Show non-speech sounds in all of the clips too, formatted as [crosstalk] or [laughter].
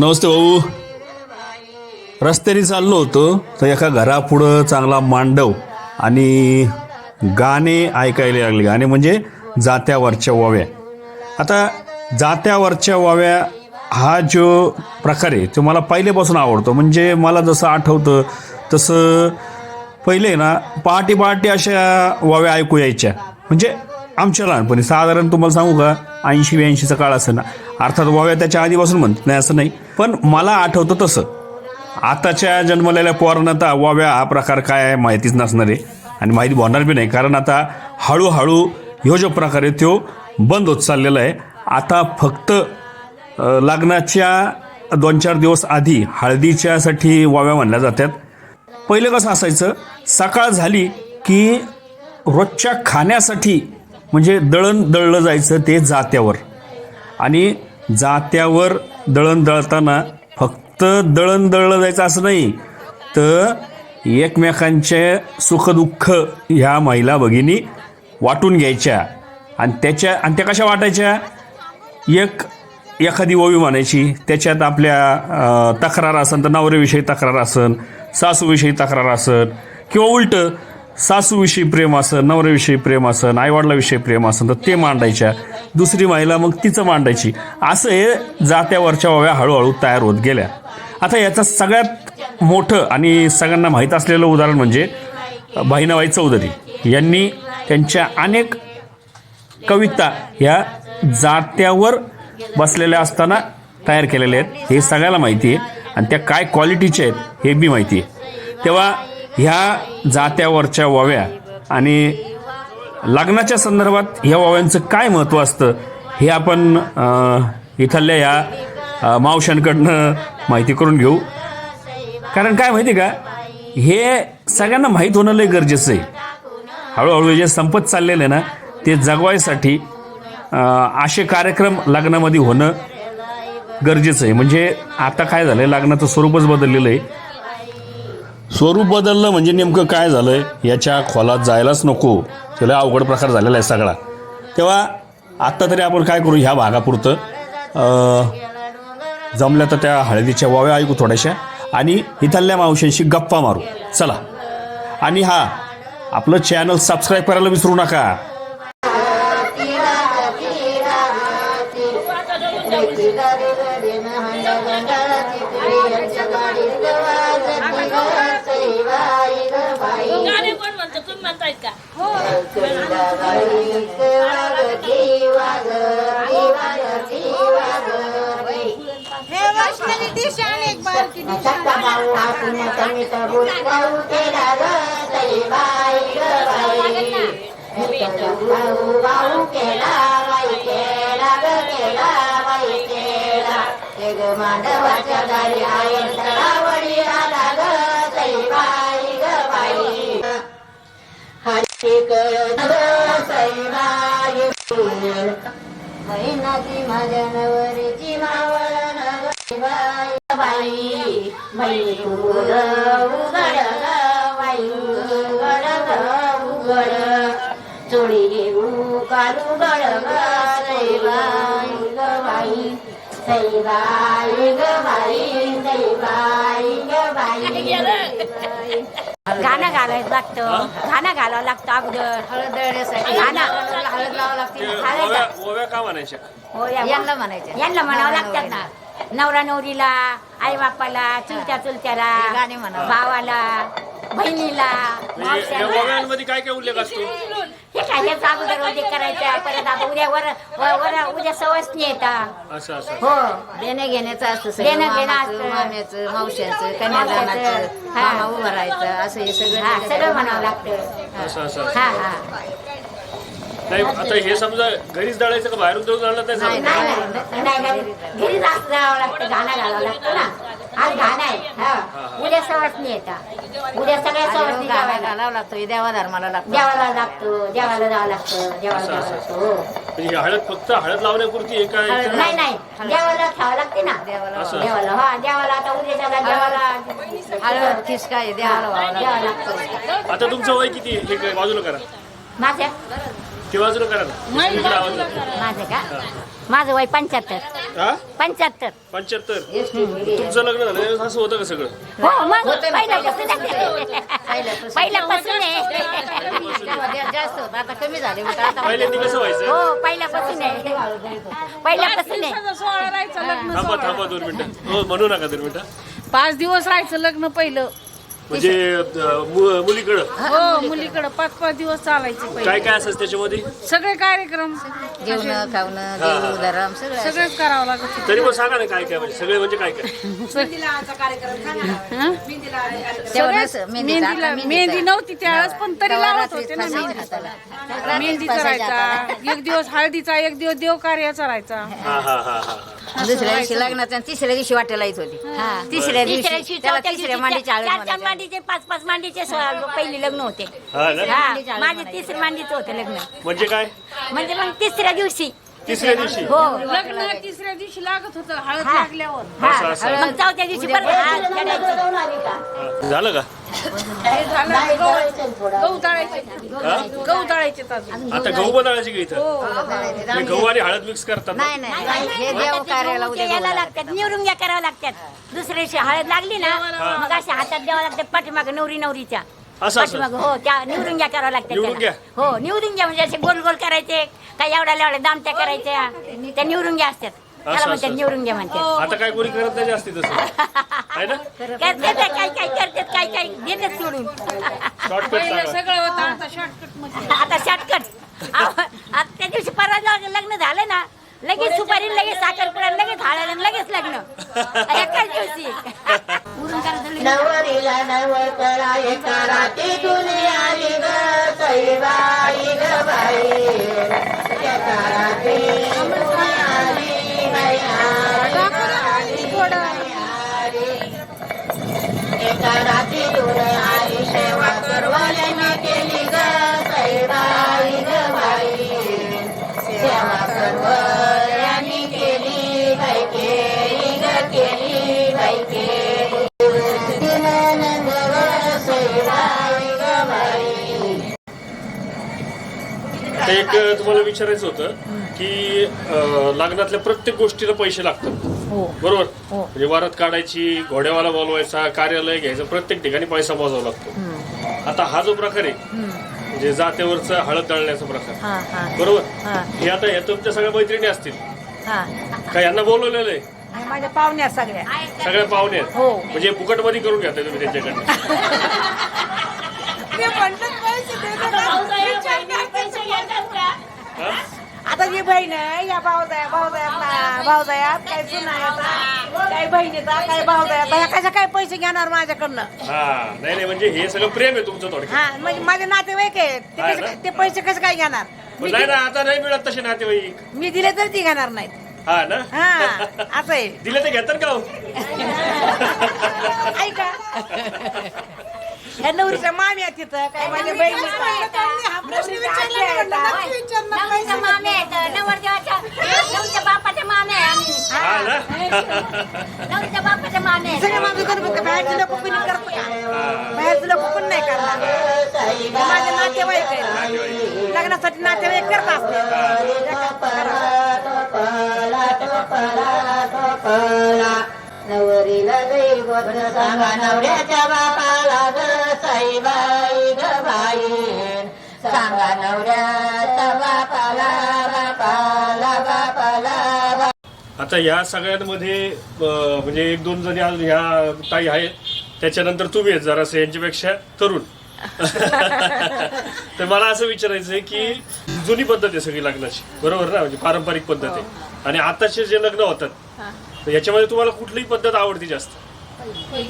नमस्ते भाऊ. रस्त्याने चाललो होतो तर एका घरापुढं चांगला मांडव आणि गाणे ऐकायला लागले. गाणे म्हणजे जात्यावरच्या वाव्या. आता जात्यावरच्या वाव्या हा जो प्रकार आहे तो मला पहिल्यापासून आवडतो. म्हणजे मला जसं आठवतं तसं पहिले ना पहाटे पहाटे अशा वाव्या ऐकू यायच्या. म्हणजे आमच्या लहानपणी साधारण तुम्हाला सांगू का ऐंशी ब्याऐंशीचा काळ असं ना. अर्थात वाव्या त्याच्या आधीपासून म्हणत नाही असं नाही. पण मला आठवतं तसं. आताच्या जन्मलेल्या पोरांना तर वाव्या हा प्रकार काय आहे माहितीच नसणार आहे. आणि माहिती होणार बी नाही कारण आता हळूहळू ह्यो जो प्रकार आहे तो बंद होत चाललेला आहे. आता फक्त लग्नाच्या दोन चार दिवस आधी हळदीच्यासाठी वाव्या म्हणल्या जातात पहिलं कसं असायचं सकाळ झाली की रोजच्या खाण्यासाठी म्हणजे दळण दळलं जायचं ते जात्यावर. आणि जात्यावर दळण दळताना फक्त दळण दळलं जायचं असं नाही तर एकमेकांचे सुखदुःख ह्या महिला भगिनी वाटून घ्यायच्या. आणि त्याच्या आणि त्या कशा वाटायच्या? एक एखादी ओवी म्हणायची त्याच्यात आपल्या तक्रार असन तर नवऱ्याविषयी तक्रार असन सासूविषयी तक्रार असन किंवा उलटं सासूविषयी प्रेम असं नवऱ्याविषयी प्रेम असं आईवडिलाविषयी प्रेम असं तर ते मांडायच्या. दुसरी महिला मग तिचं मांडायची. असं हे जात्यावरच्या ओव्या हळूहळू तयार होत गेल्या. आता याचं सगळ्यात मोठं आणि सगळ्यांना माहीत असलेलं उदाहरण म्हणजे बहिणाबाई चौधरी. यांनी त्यांच्या अनेक कविता ह्या जात्यावर बसलेल्या असताना तयार केलेल्या आहेत. हे सगळ्याला माहिती आहे. आणि त्या काय क्वालिटीच्या आहेत हे बी माहिती आहे. तेव्हा ह्या जात्यावरच्या वाव्या आणि लग्नाच्या संदर्भात ह्या वाव्यांचं काय महत्त्व असतं हे आपण इथल्या या मावशांकडनं माहिती करून घेऊ. कारण काय माहिती का? हे सगळ्यांना माहीत होणं लय गरजेचं आहे. हळूहळू जे संपत चाललेलं आहे ना ते जगवायसाठी असे कार्यक्रम लग्नामध्ये होणं गरजेचं आहे. म्हणजे आता काय झालं आहे लग्नाचं स्वरूपच बदललेलं आहे. स्वरूप बदललं म्हणजे नेमकं काय झालं आहे याच्या खोलात जायलाच नको. त्याला अवघड प्रकार झालेला आहे सगळा. तेव्हा आत्ता तरी आपण काय करू? ह्या भागापुरतं जमल्या तर त्या हळदीच्या वाव्या ऐकू थोड्याशा आणि इथल्या मावशांशी गप्पा मारू. चला. आणि हा आपलं चॅनल सबस्क्राईब करायला विसरू नका. [laughs] गाणे कोण म्हणतो? तुम्ही म्हणतायत का? हे. वैष्णवी दिशा आणि एक बारकी दिशा माधवाच्या दारी आहे तळावडी आला ग. सईबाई ग बाई. हाती कळत मैनाची माझ्या नवरीची मावळ बाई बाई. बाई उघड उघड बाई उघड उघड. चोळी घेऊ कालू गड ग ग बाई. सईबाई ग बाई सईबाई ग बाई गाणं घालायचं लागतं गाणं घालावं लागतं अगोदर. हळद दळण्यासाठी गाणं हळद लावावं लागते. हळद ओव्या का म्हणायच्या? हो या- यांना म्हणायचं. यांना म्हणावं लागतात ना. नवरा नवरीला आई बापाला चुलत्या चुलत्याला गाणे म्हणावं. भावाला. बहिणीला मावश्याला. ओव्यांमध्ये काय काय उल्लेख असतो? हे काय याचं अगोदर उद्या करायचं परत आता उद्या वर वर वर- उद्या सवसनी येतात असं असं. हो. देणे घेण्याचं असतं सगळं. देणं घेणं मामाचं, असतं. माम्याचं कन्यादानाचं हा. मामा उभं राहायचं असं हे सगळं हा सगळं म्हणावं लागतं. असं असं हा हा. नाही आता हे समजा घरीच दळायचं का बाहेरून दळून आणलं तर नाही, नाही नाही नाही घरी घरी जास्त जावं लागतं गाणं घालावं लागतं ना. आज आहे. हा. उद्या सवसनी येतात उद्या सगळ्या लागतं. घालावं लागतो हे देवा धर्माला लागतो. देवाला लागतो देवाला जावं लागतं देवाला जावं लागतं हो. म्हणजे हळद फक्त हळद लावण्यापुरती आहे हळद- नाही नाही. देवाला ठेवावं लागते ना. देवाला असं. देवाला हा देवाला आता उद्या सगळ्या देवाला हळद देवाला व्हावं लागतं. आता तुमचं वय किती? आहे? हे काय बाजूला करा. माझं? ते बाजूला करा ना इकडे आवाज येतो. माझं का? माझं वय पंच्याहत्तर. हा? पंच्याहत्तर. पंच्याहत्तर. तुमचं लग्न झालं असं होतं का सगळं? हो मग पहिल्यापासून आहे. पहिल्यापासून. आहे. तेव्हा जास्त होतं आता कमी झाले उलट आता पहिल्यांदा कसं व्हायचं? हो पहिल्यापासून आहे. पहिल्यापासून आहे. दिवसाचा सोहळा राहायचा लग्न थांबा थांबा दोन मिनिटं. हो म्हणू नका दोन मिनिटं. पाच दिवस राहायचं लग्न पहिलं. म्हणजे मु- मुलीकडं? हो मुलीकडं. पाच पाच दिवस चालायचे पहिले. काय काय असायचं त्याच्यामध्ये? सगळे कार्यक्रम. जेवण खावणं देव धरम सगळं. सगळेच करावं लागत तरी पण सांगा ना काय काय म्हणजे सगळे म्हणजे काय काय? तेव्हा नस- मेहंदीचा- मेहंदीला मेहंदी नव्हती त्यावेळेस पण तरी तेव्हा लावत रात्रीच होते ना फसायचं मेहंदी. हाताला. मेहंदी रात्रीच फसायचं हाताला. करायचा एक दिवस हळदीचा एक दिवस देव कार्याचा राहायचा हा हा हा हा. दुसऱ्या दिवशी लग्नाचं आणि तिसऱ्या दिवशी वाटेला येत होती. तिसऱ्या तिसऱ्या दिवशी. दिवशी त्याला चौथ्या तिसऱ्या दिवशी मांडीच्या चार मांडीचे पाच पाच मांडीचे सोळा पहिली लग्न होते. हा ना? हा माझे तिसऱ्या मांडीचं होतं लग्न. म्हणजे काय? म्हणजे मग तिसऱ्या दिवशी. तिसऱ्या दिवशी? हो. लग्न तिसऱ्या दिवशी लागत होतं हळद. लागल्यावर. हा असं, असं. मग चौथ्या दिवशी परत हात काढायचे. जाऊन आली का? हा. झालं का? नाही गहू. जायचं थोडं. गहू तळायचे? गहू तळायचे अजून. आता गहू बनायचे का इथं? हो. गहू आणि हळद मिक्स करतात ना? नाही नाही नाही, हे नाही, देव आता कार्याला ते उद्या याला बोलावं लागतात. निवडुंग्या कराव्या लागतात. दुसऱ्या दिवशी हळद लागली ना मग अशा हातात द्यावं लागतात पाठीमाग नवरी नवरीच्या. असं असं पाठीमाग हो त्या निवडुंग्या कराव्या लागतात निवडुंग्या? त्याला. हो निवडुंग्या म्हणजे असे गोल गोल करायचे. काही एवढ्या एवढ्या दामट्या करायच्या. त्या निवडुंग्या असतात त्याला असं, म्हणतात असं. निवडुंग्या म्हणतात. आता काय कोणी करत नाही जास्ती तसं. आहे ना? करतात काय काय करतात काय काय देतात सोडून. शॉर्टकट पहिलं सांगा. सगळं होतं आता शॉर्टकटमध्ये. आता शॉर्टकट आता त्या दिवशी परवा जेव्हा लग्न झालं ना लगेच सुपारी लगेच साखरपुडा लगेच हळद आणि लगेच लग्न. एकाच दिवशी. करायचं. नवरीला नवकळा एका रात्रीतून आली ग सईबाई ग बाई. एका रात्रीतून आता एक तुम्हाला विचारायचं होतं की अं, लग्नातल्या प्रत्येक गोष्टीला पैसे लागतात. बरोबर? म्हणजे वरात काढायची घोड्यावाला बोलवायचा कार्यालय घ्यायचं प्रत्येक ठिकाणी पैसा मोजावा लागतो. आता हा जो प्रकार आहे म्हणजे जात्यावरचा हळद दळण्याचा प्रकार. हा हा. बरोबर? हा. हे आता ह्या तुमच्या सगळ्या मैत्रिणी असतील. हा. का यांना बोलवलेलं आहे? आणि माझ्या पाहुण्या सगळ्या. सगळ्या पाहुणे आहेत? हो. म्हणजे फुकटमध्ये करून घेताय तुम्ही त्यांच्याकडनं. [laughs] पैसे हा? आता जी बहीण आहे या भाऊजाया भाऊजायात भाऊजायात काय सुना येतात काय बहिणीचा काय भाऊजायात ह्या कशा काय पैसे घेणार माझ्याकडनं? हा नाही नाही म्हणजे हे सगळं प्रेम आहे तुमचं थोडक्यात. हा म्हणजे माझे नातेवाईक आहेत ते आहे कसे- ना? ते पैसे कसे काय घेणार? पण नाही ना आता नाही मिळत तसे नातेवाईक. मी दिले तर ती घेणार नाहीत. हा ना? हा [laughs] असं आहे. दिले ते घेतात का हो? [laughs] ऐका. [laughs] ह्या नवरीच्या मामी आहेत तिथं. काय माझ्या बहिणी नवरीच्या मामे आहेत. नवरदेवाच्या नवरीच्या बापाच्या मामे आहे आम्ही. हा ना? नवरीच्या बापाच्या मामे आहेत सगळे करू शकतो बाहेरचे लोक कोणी करत का बाहेरचे लोक पण नाही करणार. माझे नातेवाईक आहेत. लग्नासाठी नातेवाईक करत नवरीला दैवत सांगा नवऱ्याच्या बापाला ग साईबाई ग बाई सांगा नवऱ्याच्या बापाला बापाला बापाला बा- आता ह्या सगळ्यांमध्ये अं, म्हणजे एक दोन जणी अजून ह्या ताई आहेत. त्याच्यानंतर तुम्ही आहेत जरासं यांच्यापेक्षा तरुण. [laughs] तर मला असं विचारायचं आहे की जुनी पद्धत आहे सगळी लग्नाची. बरोबर ना? म्हणजे पारंपरिक पद्धत आहे. आणि आताचे जे लग्न होतात तर याच्यामध्ये तुम्हाला कुठलीही पद्धत आवडती जास्त.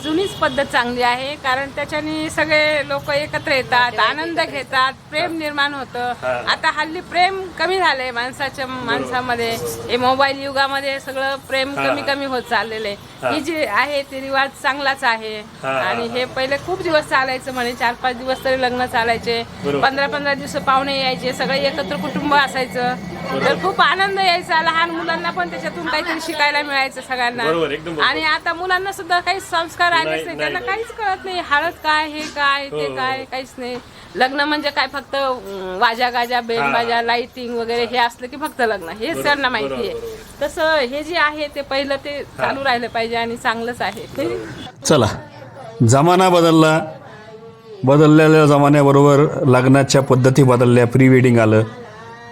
जुनीच पद्धत चांगली आहे कारण त्याच्याने सगळे लोक एकत्र येतात आनंद घेतात प्रेम निर्माण होतं. आता हल्ली प्रेम कमी झालंय माणसाच्या माणसामध्ये हे मोबाईल युगामध्ये सगळं प्रेम. कमी कमी होत चाललेलं हा. आहे ही जे आहे ते रिवाज चांगलाच आहे आणि हा. पहिले खूप दिवस चालायचं म्हणे चार पाच दिवस तरी लग्न चालायचे. पंधरा पंधरा दिवस पाहुणे यायचे सगळे एकत्र कुटुंब असायचं तर खूप आनंद यायचा. लहान मुलांना पण त्याच्यातून काहीतरी शिकायला मिळायचं बरोबर, एकदम सगळ्यांना बरोबर. आणि आता मुलांना सुद्धा काही संस्कार आलेच नाही त्यांना. काहीच कळत नाही हळद काय हे काय ते हो, काय काहीच नाही. लग्न म्हणजे काय फक्त वाजा गाजा बेन बाजा लाइटिंग वगैरे हे असलं की फक्त लग्न. हे त्यांना माहिती आहे. तसं हे जे आहे ते पहिलं ते चालू राहिलं पाहिजे आणि चांगलंच आहे. चला. जमाना बदलला. बदललेल्या जमान्याबरोबर लग्नाच्या पद्धती बदलल्या. प्री वेडिंग आलं.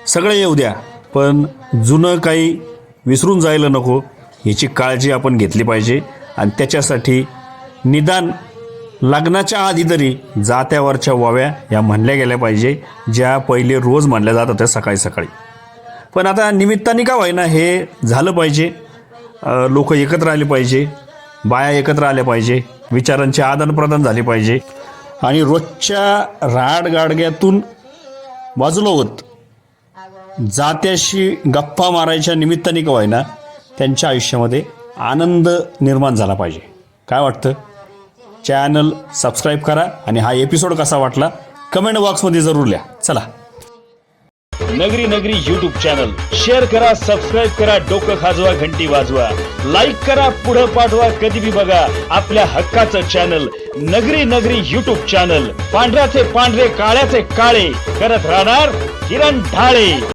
सगळं येऊ द्या. पण जुनं काही विसरून जायला नको. याची काळजी आपण घेतली पाहिजे. आणि त्याच्यासाठी निदान लग्नाच्या आधी तरी जात्यावरच्या वाव्या या म्हणल्या गेल्या पाहिजे ज्या पहिले रोज म्हणल्या जात होत्या सकाळी सकाळी. पण आता निमित्ताने का व्हायना हे झालं पाहिजे. लोक एकत्र आले पाहिजे बाया एकत्र आल्या पाहिजे विचारांचे आदानप्रदान झाले पाहिजे. आणि रोजच्या राडगाडग्यातून बाजूला होत जात्याशी गप्पा मारायच्या निमित्ताने का होईना त्यांच्या आयुष्यामध्ये आनंद निर्माण झाला पाहिजे. काय वाटतं? चॅनल सबस्क्राईब करा आणि हा एपिसोड कसा वाटला कमेंट बॉक्समध्ये जरूर लिहा. चला. नगरी नगरी यूट्यूब चॅनल शेअर करा सबस्क्राईब करा डोकं खाजवा घंटी वाजवा. लाईक करा पुढं पाठवा कधी बी बघा आपल्या हक्काचं चॅनल नगरी नगरी यूट्यूब चॅनल पांढऱ्याचे पांढरे काळ्याचे काळे. करत राहणार किरण ढाळे.